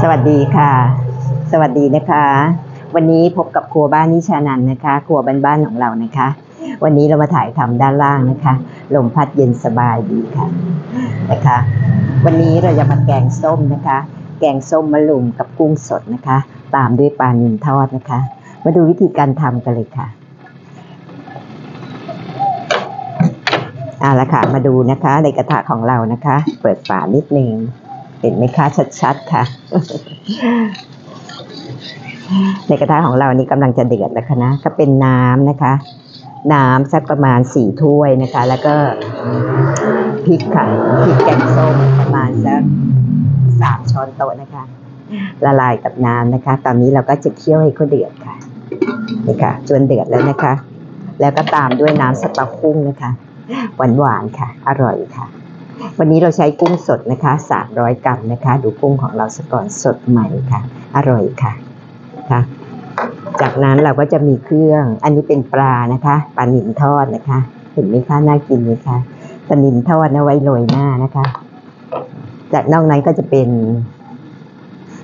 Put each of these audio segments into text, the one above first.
สวัสดีค่ะ สวัสดีนะคะ วันนี้พบกับครัวบ้านนิชานันนะคะ ครัวบ้านๆของเรานะคะ วันนี้เรามาถ่ายทำด้านล่างนะคะ ลมพัดเย็นสบายดีค่ะนะคะ วันนี้เราจะมาแกงส้มนะคะ แกงส้มมะลุมกับกุ้งสดนะคะ ตามด้วยปลานิลทอดนะคะ มาดูวิธีการทำกันเลยค่ะ เอาละค่ะ มาดูนะคะในกระทะของเรานะคะ เปิดฝานิดนึงเห็นไหมคะชัดๆค่ะ ในกระทะของเรานี่กำลังจะเดือดแล้วค่ะนะก็เป็นน้ำนะคะ น้ำสักประมาณสี่ถ้วยนะคะ แล้วก็พริกค่ะพริกแกงส้มประมาณสักสามช้อนโต๊ะนะคะ ละลายกับน้ำนะคะ ตอนนี้เราก็จะเคี่ยวให้เขาเดือดค่ะนี่ค่ะ จนเดือดแล้วนะคะ แล้วก็ตามด้วยน้ำสต๊อกกุ้งนะคะ หวานหวานๆค่ะ อร่อยค่ะ วันนี้เราใช้กุ้งสดนะคะ300กรัมนะคะ ดูกุ้งของเราสก่อนสดใหม่ค่ะ อร่อยค่ะค่ะ จากนั้นเราก็จะมีเครื่อง อันนี้เป็นปลานะคะปลาหนินทอดนะคะ เห็นไหมคะน่ากินไหมคะปลาหนินทอดนะไว้โรยหน้านะคะ จากนอกนั้นก็จะเป็น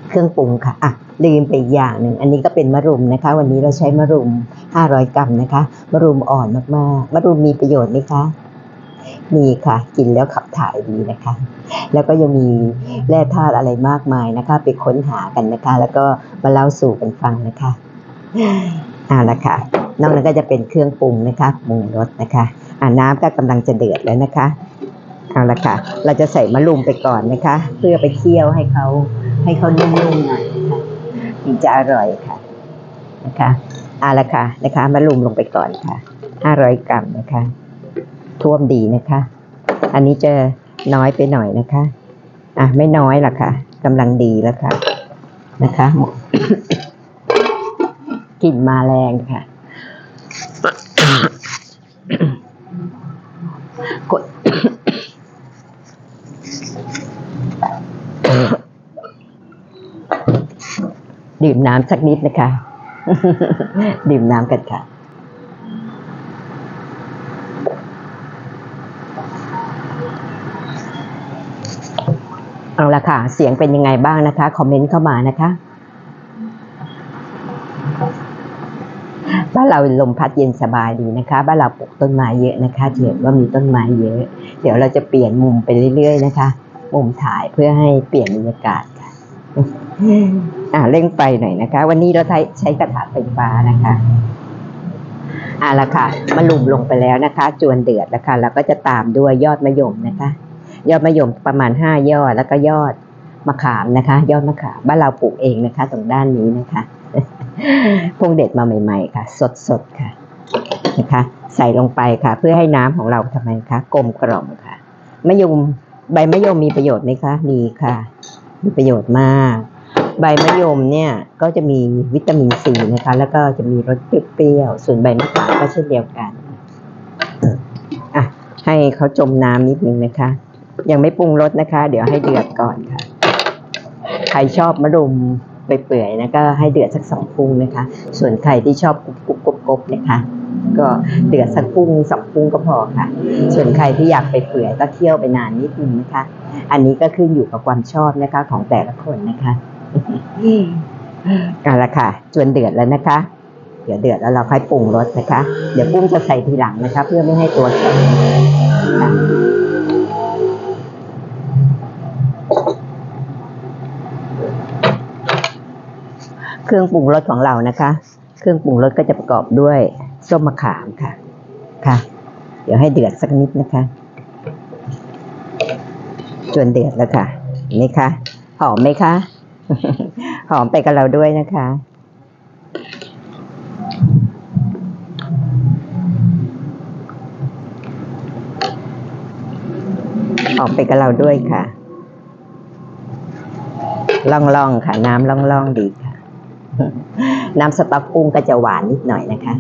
เครื่องปรุงค่ะ อะ ลืมไปอีกอย่างหนึ่ง อันนี้ก็เป็นมะรุมนะคะ วันนี้เราใช้มะรุม 500 กรัมนะคะ มะรุมอ่อนมากๆ มะรุมมีประโยชน์ไหมคะ มีค่ะ กินแล้วขับถ่ายดีนะคะ แล้วก็ยังมีแร่ธาตุอะไรมากมายนะคะ ไปค้นหากันนะคะ แล้วก็มาเล่าสู่กันฟังนะคะอ่าละค่ะนอกนั้นก็จะเป็นเครื่องปรุงนะคะปรุงรสนะคะอ่าน้ำก็กำลังจะเดือดแล้วนะคะเอาละค่ะ เราจะใส่มะรุมไปก่อนนะคะ เพื่อไปเคี่ยวให้เขาให้เขานุ่มๆหน่อยนะคะถึงจะอร่อยค่ะนะคะเอาละค่ะนะคะมะรุมลงไปก่อนค่ะ500กรัมนะคะ ท่วมดีนะคะ อันนี้จะน้อยไปหน่อยนะคะ อะไม่น้อยหรอกค่ะกำลังดีแล้วค่ะ นะคะกลิ่นมาแรงค่ะกดดื่มน้ำสักนิดนะคะ ดื่มน้ำกันค่ะ เอา ละค่ะ เสียงเป็นยังไงบ้างนะคะ คอมเมนต์เข้ามานะคะบ้านเราลมพัดเย็นสบายดีนะคะ บ้านเราปลูกต้นไม้เยอะนะคะเห็นว่ามีต้นไม้เยอะ เดี๋ยวเราจะเปลี่ยนมุมไปเรื่อยๆนะคะ มุมถ่ายเพื่อให้เปลี่ยนบรรยากาศค่ะอ่าเร่งไฟหน่อยนะคะ วันนี้เราใช้ใช้กระถางไฟฟ้านะคะอ่าละค่ะมาลุมลงไปแล้วนะคะ จวนเดือดแล้วค่ะแล้วก็จะตามด้วยยอดมะยมนะคะ ยอดมะยมประมาณห้ายอด แล้วก็ยอดมะขามนะคะ ยอดมะขามบ้านเราปลูกเองนะคะ ตรงด้านนี้นะคะพงเด็ดมาใหม่ ๆ ค่ะ สดๆค่ะนะคะ ใส่ลงไปค่ะ เพื่อให้น้ำของเราทำไมคะกลมกล่อมค่ะมะยมใบมะยมมีประโยชน์ไหมคะมีค่ะ มีประโยชน์มาก ใบมะยมเนี่ยก็จะมีวิตามินซีนะคะ แล้วก็จะมีรสเปรี้ยวส่วนใบมะขามก็เช่นเดียวกันอะให้เขาจมน้ำนิดนึงนะคะ ยังไม่ปรุงรสนะคะ เดี๋ยวให้เดือดก่อนค่ะ ใครชอบมะรุมไปเปื่อยๆนะก็ให้เดือดสักสองปรุงนะคะ ส่วนใครที่ชอบกรุบกรุบกรุบกรุบนะคะ ก็เดือดสักปรุงสองปรุงก็พอค่ะ ส่วนใครที่อยากไปเปื่อยก็เคี่ยวไปนานนิดนึงนะคะ อันนี้ก็ขึ้นอยู่กับความชอบนะคะของแต่ละคนนะคะเอาละค่ะจวนเดือดแล้วนะคะ เดี๋ยวเดือดแล้วเราค่อยปรุงรสนะคะ เดี๋ยวกุ้งจะใส่ทีหลังนะคะ เพื่อไม่ให้ตัวแข็งค่ะ เครื่องปรุงรสของเรานะคะ เครื่องปรุงรสก็จะประกอบด้วยส้มมะขามค่ะ ค่ะ เดี๋ยวให้เดือดสักนิดนะคะ จนเดือดแล้วค่ะนไหมคะหอมไหมคะ หอมไปกับเราด้วยนะคะ หอมไปกับเราด้วยค่ะล่องๆค่ะ น้ำล่องๆดีค่ะ น้ำสต๊อกกุ้งก็จะหวานนิดหน่อยนะคะ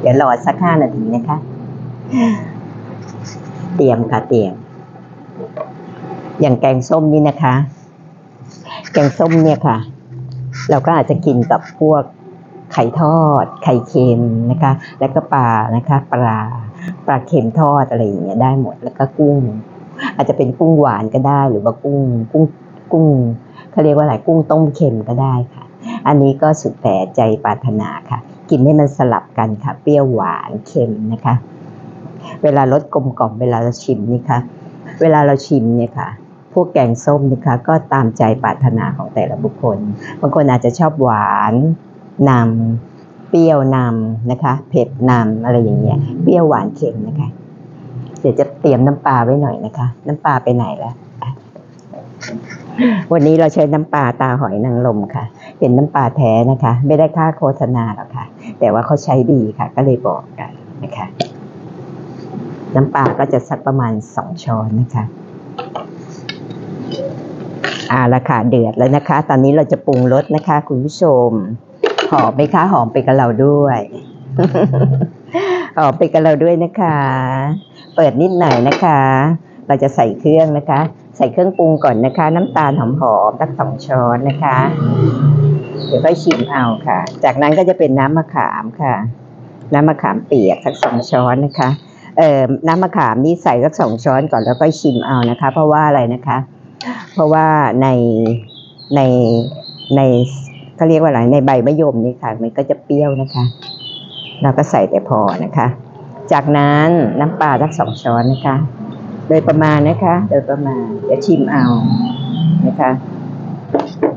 เดี๋ยวรอสักห้านาทีนะคะ เตรียมค่ะเตรียม อย่างแกงส้มนี่นะคะ แกงส้มเนี่ยค่ะ เราก็อาจจะกินกับพวกไข่ทอด ไข่เค็มนะคะ แล้วก็ปลานะคะ ปลาปลาเค็มทอดอะไรอย่างเงี้ยได้หมดแล้วก็กุ้ง อาจจะเป็นกุ้งหวานก็ได้ หรือว่ากุ้งกุ้งกุ้งเขาเรียกว่าอะไรกุ้งต้มเค็มก็ได้ค่ะ อันนี้ก็สุดแต่ใจปรารถนาค่ะ กินให้มันสลับกันค่ะ เปรี้ยวหวานเค็มนะคะ เวลารสกลมกล่อมเวลาเราชิมนี่ค่ะ เวลาเราชิมเนี่ยค่ะพวกแกงส้มนี่คะก็ตามใจปรารถนาของแต่ละบุคคล บางคนอาจจะชอบหวานนำเปรี้ยวนำนะคะ เผ็ดนำอะไรอย่างเงี้ย เปรี้ยวหวานเค็มนะคะ เดี๋ยวจะเตรียมน้ำปลาไว้หน่อยนะคะ น้ำปลาไปไหนแล้ววันนี้เราใช้น้ำปลาตาหอยนางรมค่ะ เป็นน้ำปลาแท้นะคะ ไม่ได้ค่าโฆษณาหรอกค่ะ แต่ว่าเขาใช้ดีค่ะ ก็เลยบอกกันนะคะ น้ำปลาก็จะสักประมาณสองช้อนนะคะอ่าละค่ะเดือดแล้วนะคะ ตอนนี้เราจะปรุงรสนะคะ คุณผู้ชม หอมไหมคะหอมไปกับเราด้วย หอมไปกับเราด้วยนะคะ เปิดนิดหน่อยนะคะ เราจะใส่เครื่องนะคะ ใส่เครื่องปรุงก่อนนะคะ น้ำตาลหอมๆสักสองช้อนนะคะ เดี๋ยวค่อยชิมเอาค่ะ จากนั้นก็จะเป็นน้ำมะขามค่ะ น้ำมะขามเปียกสักสองช้อนนะคะ เอ่อน้ำมะขามนี่ใส่สักสองช้อนก่อนแล้วก็ชิมเอานะคะ เพราะว่าอะไรนะคะ เพราะว่าในในในเขาเรียกว่าอะไรในใบมะยมนี่ค่ะ มันก็จะเปรี้ยวนะคะ เราก็ใส่แต่พอนะคะ จากนั้นน้ำปลาสักสองช้อนนะคะ โดยประมาณนะคะ โดยประมาณเดี๋ยวชิมเอานะคะ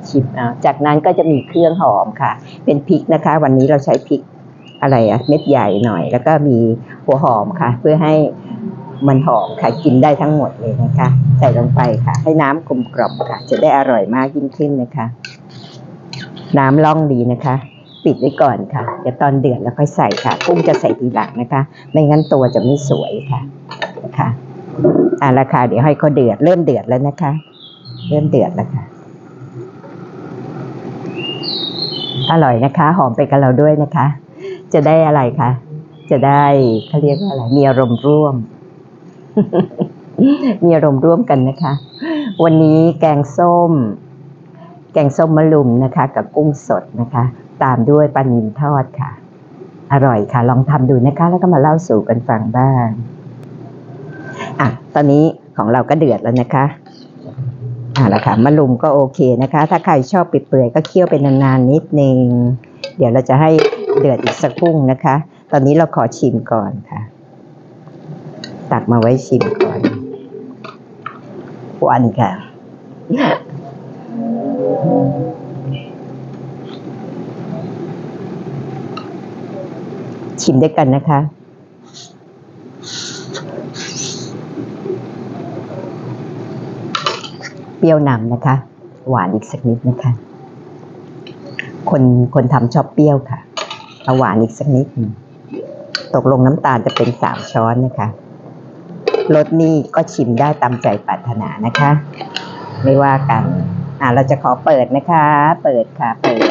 ชิมเอาจากนั้นก็จะมีเครื่องหอมค่ะ เป็นพริกนะคะ วันนี้เราใช้พริกอะไรอะเม็ดใหญ่หน่อย แล้วก็มีหัวหอมค่ะ เพื่อให้มันหอมค่ะกินได้ทั้งหมดเลยนะคะ ใส่ลงไปค่ะ ให้น้ำกลมกล่อมค่ะ จะได้อร่อยมากยิ่งขึ้นนะคะ น้ำล่องดีนะคะ ปิดไว้ก่อนค่ะ เดี๋ยวตอนเดือดแล้วค่อยใส่ค่ะ กุ้งจะใส่ทีหลังนะคะ ไม่งั้นตัวจะไม่สวยค่ะนะคะอ่าละค่ะเดี๋ยวให้เขาเดือด เริ่มเดือดแล้วนะคะ เริ่มเดือดแล้วค่ะ อร่อยนะคะ หอมไปกับเราด้วยนะคะ จะได้อะไรคะจะได้เขาเรียกว่าอะไร มีอารมณ์ร่วม มีอารมณ์ร่วมกันนะคะ วันนี้แกงส้ม แกงส้มมะลุมนะคะ กับกุ้งสดนะคะ ตามด้วยปลานิลทอดค่ะ อร่อยค่ะ ลองทำดูนะคะ แล้วก็มาเล่าสู่กันฟังบ้างอะตอนนี้ของเราก็เดือดแล้วนะคะอ่าละค่ะมะลุมก็โอเคนะคะ ถ้าใครชอบเปื่อยๆก็เคี่ยวเป็นนานๆนิดนึง เดี๋ยวเราจะให้เดือดอีกสักครู่นะคะ ตอนนี้เราขอชิมก่อนค่ะ ตักมาไว้ชิมก่อนวันค่ะ ชิมด้วยกันนะคะ เปรี้ยวนำนะคะ หวานอีกสักนิดนะคะ คนคนทำชอบเปรี้ยวค่ะเอาหวานอีกสักนิดตกลงน้ำตาลจะเป็นสามช้อนนะคะรสนี่ก็ชิมได้ตามใจปรารถนานะคะ ไม่ว่ากัน อ่าเราจะขอเปิดนะคะ เปิดค่ะ เปิด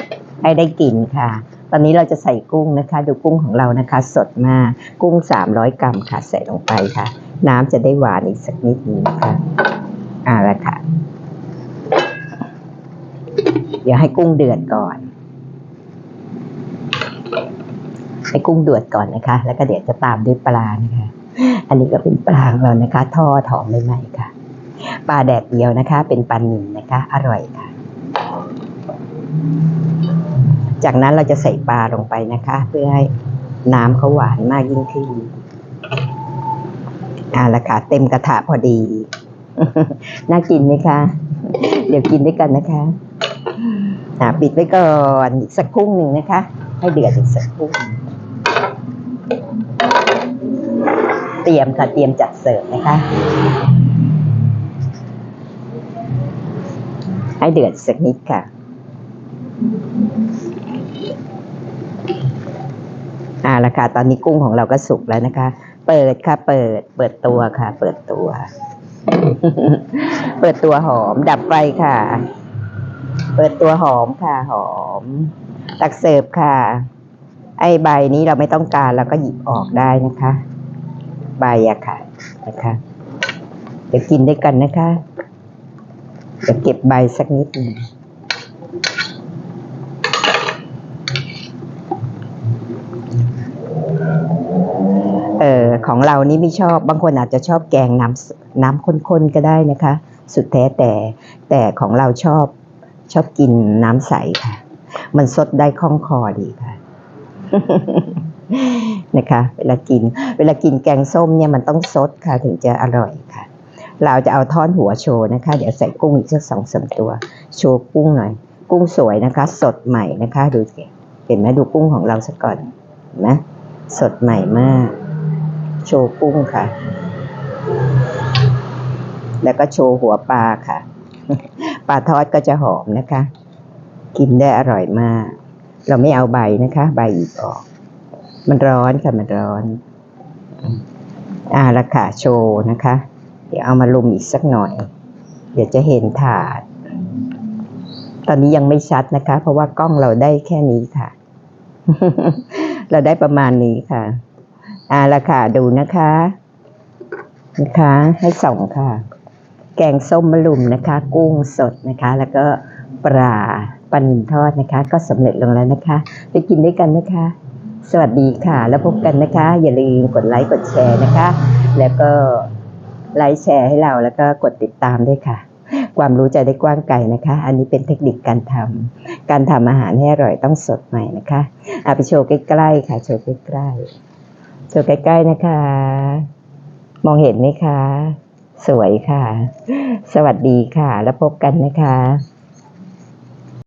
ให้ได้กลิ่นค่ะ ตอนนี้เราจะใส่กุ้งนะคะ ดูกุ้งของเรานะคะ สดมากกุ้งสามร้อยกรัมค่ะใส่ลงไปค่ะ น้ำจะได้หวานอีกสักนิดนึงนะคะอ่าละค่ะ เดี๋ยวให้กุ้งเดือดก่อน ให้กุ้งเดือดก่อนนะคะ แล้วก็เดี๋ยวจะตามด้วยปลานะคะ อันนี้ก็เป็นปลาของเรานะคะ ทอดหอมใหม่ๆค่ะปลาแดดเดียวนะคะ เป็นปลาหนิลนะคะ อร่อยค่ะ จากนั้นเราจะใส่ปลาลงไปนะคะ เพื่อให้น้ำเขาหวานมากยิ่งขึ้นอ่าละค่ะเต็มกระทะพอดี น่ากินไหมคะ เดี๋ยวกินด้วยกันนะคะอ่าปิดไว้ก่อนอีกสักครู่หนึ่งนะคะ ให้เดือดอีกสักครู่หนึ่งเตรียมค่ะเตรียมจัดเสิร์ฟนะคะ ให้เดือดสักนิดค่ะ อ่าละค่ะตอนนี้กุ้งของเราก็สุกแล้วนะคะ เปิดค่ะ เปิด เปิดตัวค่ะ เปิดตัว เปิดตัวหอม ดับไฟค่ะ เปิดตัวหอมค่ะ หอม ตักเสิร์ฟค่ะ ไอใบนี้เราไม่ต้องการเราก็หยิบออกได้นะคะ ใบอะค่ะนะคะเดี๋ยวกินด้วยกันนะคะเดี๋ยวเก็บใบสักนิดหนึ่ง ของเรานี่ไม่ชอบบางคนอาจจะชอบแกงน้ำน้ำข้นๆก็ได้นะคะ สุดแท้แต่แต่ของเราชอบชอบกินน้ำใสค่ะ มันสดได้คล่องคอดีค่ะนะคะ เวลากิน เวลากินแกงส้มเนี่ยมันต้องสดค่ะ ถึงจะอร่อยค่ะ เราจะเอาท่อนหัวโชว์นะคะ เดี๋ยวใส่กุ้งอีกสักสองสามตัว โชว์กุ้งหน่อย กุ้งสวยนะคะ สดใหม่นะคะ ดูสิเห็นไหมดูกุ้งของเราสักก่อนนไหมสดใหม่มาก โชว์กุ้งค่ะ แล้วก็โชว์หัวปลาค่ะ ปลาทอดก็จะหอมนะคะ กินได้อร่อยมาก เราไม่เอาใบนะคะ ใบอีกออก มันร้อนค่ะมันร้อนอ่าละค่ะโชว์นะคะ เดี๋ยวเอามาลุมอีกสักหน่อย เดี๋ยวจะเห็นถาด ตอนนี้ยังไม่ชัดนะคะ เพราะว่ากล้องเราได้แค่นี้ค่ะ เราได้ประมาณนี้ค่ะ อ่าละค่ะดูนะคะ นะคะ ให้ส่องค่ะ แกงส้มมะลุมนะคะ กุ้งสดนะคะ แล้วก็ปลาปลานิลทอดนะคะ ก็สำเร็จลงแล้วนะคะ ไปกินด้วยกันนะคะ สวัสดีค่ะ แล้วพบกันนะคะ อย่าลืมกดไลค์กดแชร์นะคะ แล้วก็ไลค์แชร์ให้เราแล้วก็กดติดตามด้วยค่ะ ความรู้จะได้กว้างไกลนะคะ อันนี้เป็นเทคนิคการทำการทำอาหารให้อร่อยต้องสดใหม่นะคะเอาไปโชว์ใกล้ๆค่ะ โชว์ใกล้ๆ โชว์ใกล้ๆนะคะ มองเห็นไหมคะ สวยค่ะ สวัสดีค่ะ แล้วพบกันนะคะ